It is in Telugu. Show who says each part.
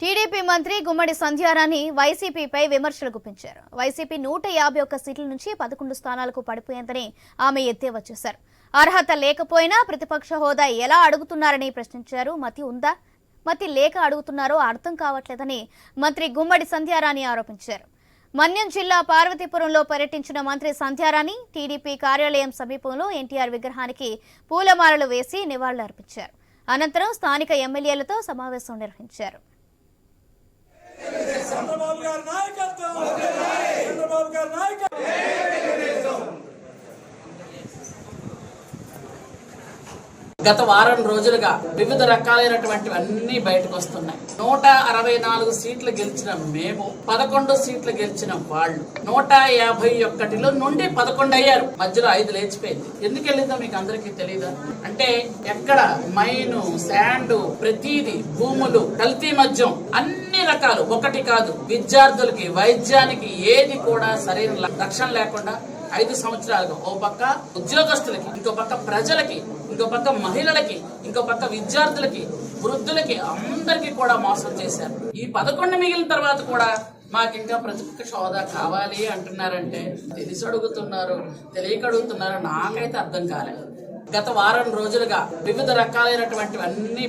Speaker 1: టీడీపీ మంత్రి గుమ్మడి సంధ్యారాణి వైసీపీపై విమర్శలు గుప్పించారు వైసీపీ నూట యాభై ఒక్క సీట్ల నుంచి పదకొండు స్థానాలకు పడిపోయిందని ఆమె ఎద్దేవా చేశారు. అర్హత లేకపోయినా ప్రతిపక్ష హోదా ఎలా అడుగుతున్నారని ప్రశ్నించారు. మతి ఉందా? మతి లేక అడుగుతున్నారో అర్థం కావట్లేదని మంత్రి గుమ్మడి సంధ్యారాణి ఆరోపించారు. మన్యం జిల్లా పార్వతీపురంలో పర్యటించిన మంత్రి సంధ్యారాణి టీడీపీ కార్యాలయం సమీపంలో ఎన్టీఆర్ విగ్రహానికి పూలమాలలు వేసి నివాళులర్పించారు. అనంతరం స్థానిక ఎమ్మెల్యేలతో సమావేశం నిర్వహించారు.
Speaker 2: చంద్రబాబు గారి నాయకత్వం. చంద్రబాబు గారి నాయకత్వం.
Speaker 3: గత వారం రోజులుగా వివిధ రకాలైనటువంటివి అన్ని బయటకు వస్తున్నాయి నూట అరవై నాలుగు సీట్లు గెలిచిన మేము పదకొండు సీట్లు గెలిచిన వాళ్ళు నూట యాభై ఒక్కటిలో నుండి పదకొండు అయ్యారు. మధ్యలో ఐదు లేచిపోయింది. ఎందుకు వెళ్ళిందో మీకు అందరికీ తెలియదా అంటే ఎక్కడ మైను శాండ్ ప్రతిదీ భూములు కల్తీ మద్యం అన్ని రకాలు. ఒకటి కాదు విద్యార్థులకి వైద్యానికి ఏది కూడా సరైన రక్షణ లేకుండా ఐదు సంవత్సరాలుగా. ఓ పక్క ఉద్యోగస్తులకి ఇంకో పక్క ప్రజలకి ఇంకో పక్క మహిళలకి ఇంకో పక్క విద్యార్థులకి వృద్ధులకి అందరికీ కూడా మోసం చేశారు. ఈ పదకొండు మిగిలిన తర్వాత కూడా మాకు ఇంకా ప్రతిపక్ష హోదా కావాలి అంటున్నారంటే తెలిసి అడుగుతున్నారు తెలియక అడుగుతున్నారు నాకైతే అర్థం కాలేదు. గత వారం రోజులుగా వివిధ రకాలైనటువంటివన్నీ